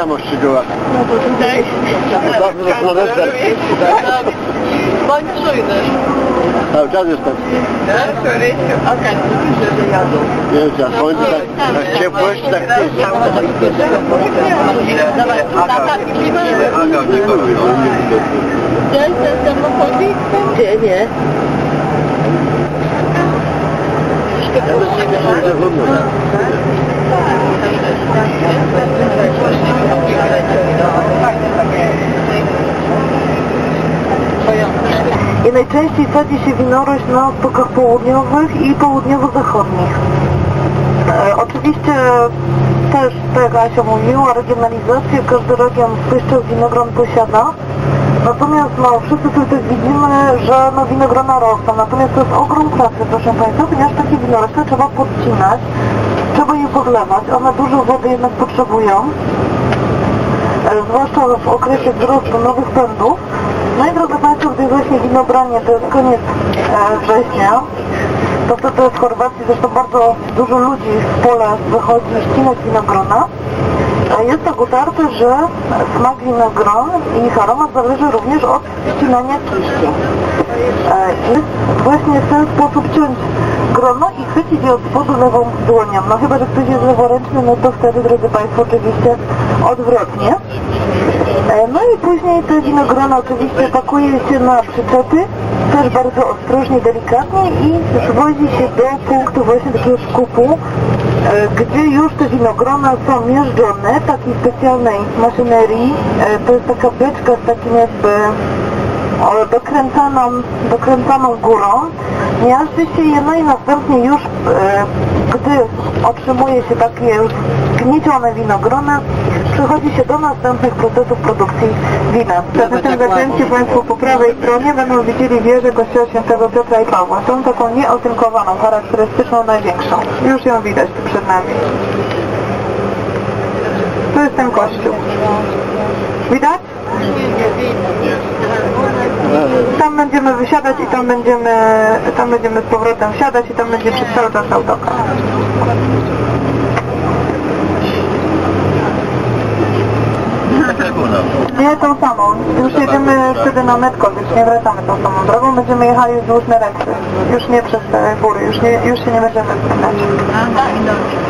Później porozmawiamy o szczegółach. No to tutaj. Zawsze zastanawiać się. Bądź czujny. Cały czas jestem. Okej. Że jadą. Wiesz, jak słońce tak, tak ciepłość, tak ty. Dawaj, tata, Gdzieś ten samochodzik? Gdzie, nie? I najczęściej sadzi się winorośl na stokach południowych i południowo-zachodnich. E, oczywiście też, tak jak Asia mówiła, regionalizację każdy region szczep winogron posiada. Natomiast no, wszyscy tutaj widzimy, że no, winogrona rosną. Natomiast to jest ogrom pracy, proszę Państwa, ponieważ takie winorośle trzeba podcinać, trzeba je podlewać. One dużo wody jednak potrzebują e, zwłaszcza w okresie wzrostu nowych pędów. No i drodzy Państwo, gdy właśnie winobranie to jest koniec e, września, to wtedy w Chorwacji zresztą bardzo dużo ludzi w pole wychodzi ścinać winogrona. Jest tak utarte, że smak winogron i ich aromat zależy również od ścinania kiści. E, Jest właśnie w ten sposób ciąć grono i chwycić je od spodu lewą dłonią. No chyba, że ktoś jest leworęczny, no to wtedy, drodzy Państwo, oczywiście odwrotnie. E, No i później te winogrona oczywiście pakuje się na przyczepy, też bardzo ostrożnie, delikatnie i zwozi się do punktu właśnie takiego skupu, e, gdzie już te winogrona są miażdżone takiej specjalnej maszynerii. E, To jest taka beczka z takim jakby dokręcaną, dokręcaną górą. Miażdży się je, no i następnie już, gdy otrzymuje się takie już zgniecione winogrona, przechodzi się do następnych procesów produkcji wina. Na tym zakręcie Państwo po prawej stronie będą widzieli wieżę kościoła świętego Piotra i Pawła. Tą taką nieotynkowaną, charakterystyczną, największą. Już ją widać tu przed nami. To jest ten kościół. Widać? Tam będziemy wysiadać i tam będziemy, tam będziemy z powrotem wsiadać i tam będzie przez cały czas autokar. Nie tą samą. Już jedziemy wtedy na Metko, więc nie wracamy tą samą drogą. Będziemy jechali wzdłuż Nereksy. Już nie przez te góry, już, nie, już się nie będziemy wspinać. Nie.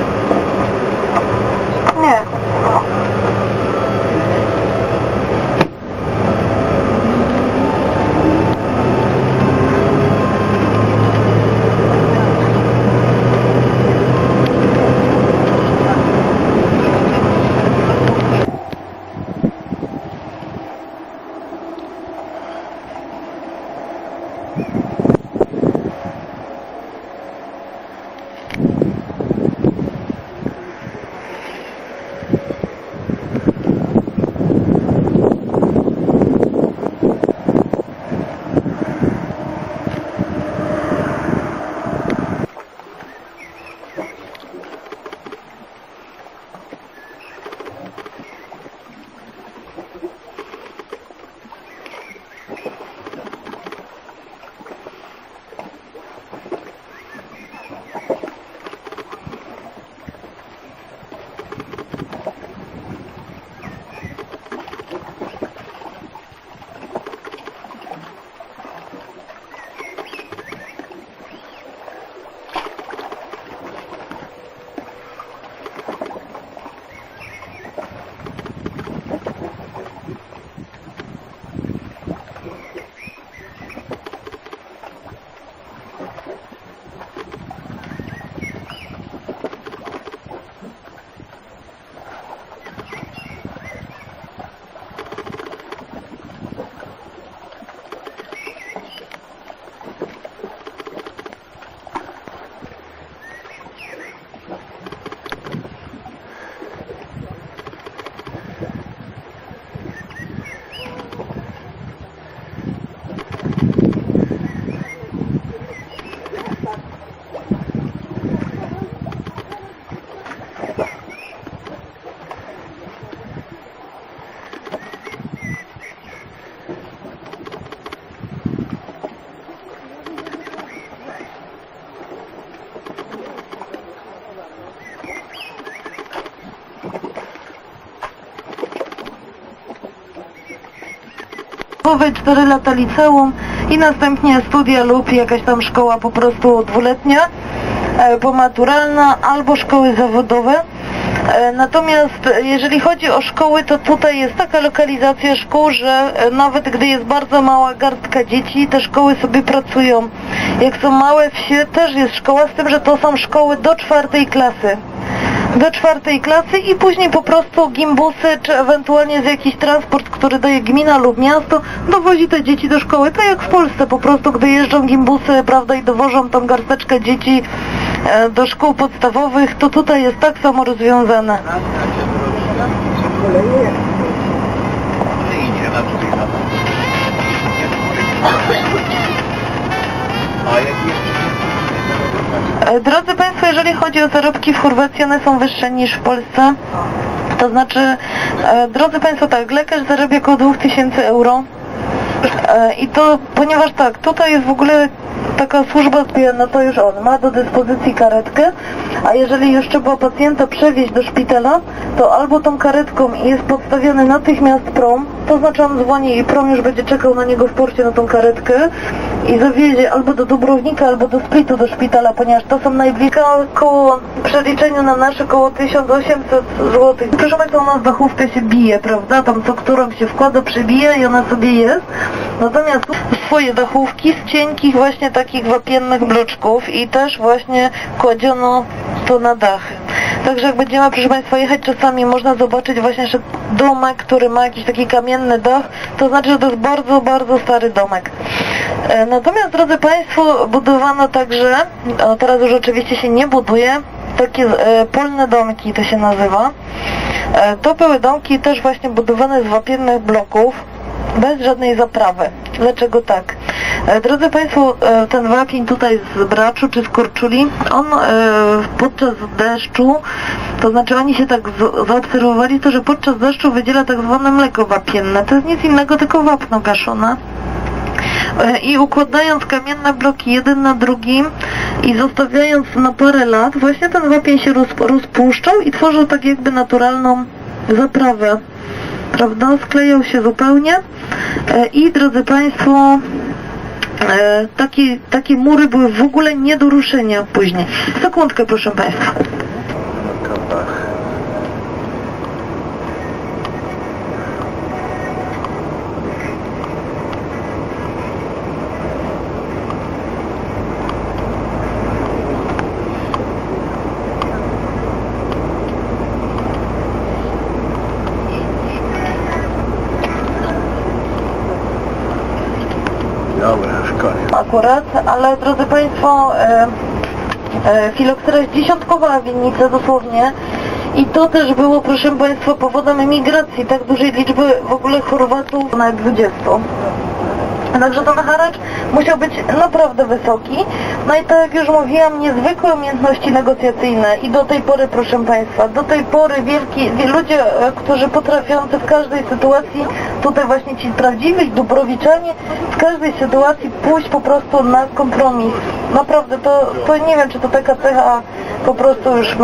Powej 4 lata liceum i następnie studia lub jakaś tam szkoła po prostu dwuletnia, e, pomaturalna albo szkoły zawodowe. E, Natomiast jeżeli chodzi o szkoły, to tutaj jest taka lokalizacja szkół, że e, nawet gdy jest bardzo mała garstka dzieci, te szkoły sobie pracują. Jak są małe wsie, też jest szkoła, z tym, że to są szkoły do czwartej klasy do czwartej klasy i później po prostu gimbusy, czy ewentualnie z jakiś transport, który daje gmina lub miasto, dowozi te dzieci do szkoły. Tak jak w Polsce po prostu, gdy jeżdżą gimbusy, prawda, i dowożą tą garsteczkę dzieci e, do szkół podstawowych, to tutaj jest tak samo rozwiązane. Drodzy Państwo, jeżeli chodzi o zarobki w Chorwacji, one są wyższe niż w Polsce. To znaczy, e, drodzy Państwo, tak, lekarz zarabia około 2000 euro. E, I to, ponieważ tak, tutaj jest w ogóle taka służba, no to już on ma do dyspozycji karetkę, a jeżeli już trzeba pacjenta przewieźć do szpitala, to albo tą karetką jest podstawiony natychmiast prom, to znaczy on dzwoni i prom już będzie czekał na niego w porcie na tą karetkę i zawiezie albo do Dubrownika, albo do Splitu do szpitala, ponieważ to są najbliższe koło przeliczeniu na nasze koło 1800 zł. Proszę Państwa, u nas dachówka się bije, prawda? Tam co którą się wkłada, przebija i ona sobie jest. Natomiast swoje dachówki z cienkich właśnie takich wapiennych bloczków i też właśnie kładziono to na dachy. Także jak będziemy, proszę Państwa, jechać czasami, można zobaczyć właśnie, że domek, który ma jakiś taki kamienny dach, to znaczy, że to jest bardzo, bardzo stary domek. E, Natomiast, drodzy Państwo, budowano także, teraz już oczywiście się nie buduje, takie e, polne domki to się nazywa. E, to były domki też właśnie budowane z wapiennych bloków, bez żadnej zaprawy. Dlaczego tak? E, Drodzy Państwo, e, ten wapień tutaj z braczu czy z korczuli, on e, podczas deszczu, to znaczy oni się tak zaobserwowali to, że podczas deszczu wydziela tak zwane mleko wapienne. To jest nic innego, tylko wapno gaszone. I układając kamienne bloki jeden na drugim i zostawiając na parę lat, właśnie ten wapień się roz, rozpuszczał i tworzył tak jakby naturalną zaprawę. Prawda? Sklejał się zupełnie. I drodzy Państwo, takie, takie mury były w ogóle nie do ruszenia później. Sekundkę proszę Państwa. Dobra, już koniec. Akurat, ale drodzy Państwo, e, e, filoksera jest dziesiątkowa winnica dosłownie i to też było, proszę Państwa, powodem emigracji tak dużej liczby w ogóle Chorwatów, nawet 20. Także ten haracz musiał być naprawdę wysoki. No i tak jak już mówiłam, niezwykłe umiejętności negocjacyjne i do tej pory, proszę Państwa, do tej pory wielki, wie- ludzie, e, którzy potrafiący w każdej sytuacji, tutaj właśnie ci prawdziwi Dubrowiczanie, w każdej sytuacji pójść po prostu na kompromis. Naprawdę, to, to nie wiem, czy to taka cecha po prostu już.